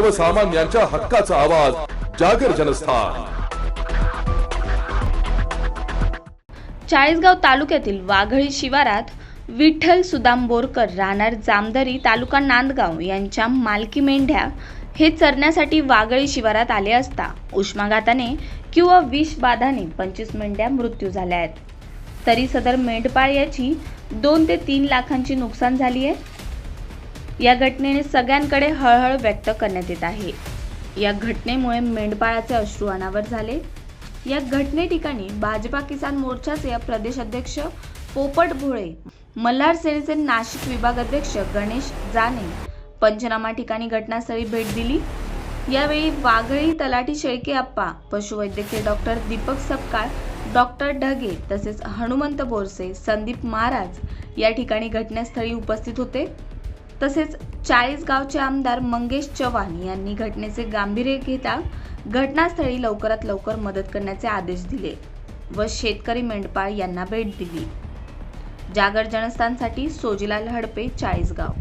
सर्वसामान्यांच्या हक्काचा आवाज जागर जनस्थान. चाळीसगाव तालुक्यातील वाघळी शिवारात विठ्ठल सुदाम बोरकर राहणार जामदरी तालुका नांदगाव यांच्या मालकी मेंढ्या हे चरण्यासाठी वाघळी शिवारात आले असता उष्माघाताने किंवा विषबाधाने पंचवीस मेंढ्या मृत्यू झाल्या आहेत. तरी सदर मेंढपाळ याची दोन ते तीन लाखांची नुकसान झाली आहे. या घटनेने सगळ्यांकडे हळहळ व्यक्त करण्यात येत आहे. या घटनेमुळे मेंढपाळाचे अश्रू अनावर झाले. या घटने ठिकाणी भाजपा किसान मोर्चाचे प्रदेश अध्यक्ष पोपट भोळे मल्हार सेनेचे नाशिक विभाग अध्यक्ष गणेश जाने पंचनामा ठिकाणी घटनास्थळी भेट दिली. यावेळी वाघळी तलाठी शेळके आप्पा पशुवैद्यकीय डॉक्टर दीपक सपकाळ डॉक्टर ढगे तसेच हनुमंत बोरसे संदीप महाराज या ठिकाणी घटनास्थळी उपस्थित होते. तसेच चाळीसगावचे आमदार मंगेश चव्हाण यांनी घटनेचे गांभीर्य घेता घटनास्थळी लवकरात लवकर मदत करण्याचे आदेश दिले व शेतकरी मेंढपाळ यांना भेट दिली. जागर जनस्थानसाठी सोजीलाल हडपे चाळीसगाव.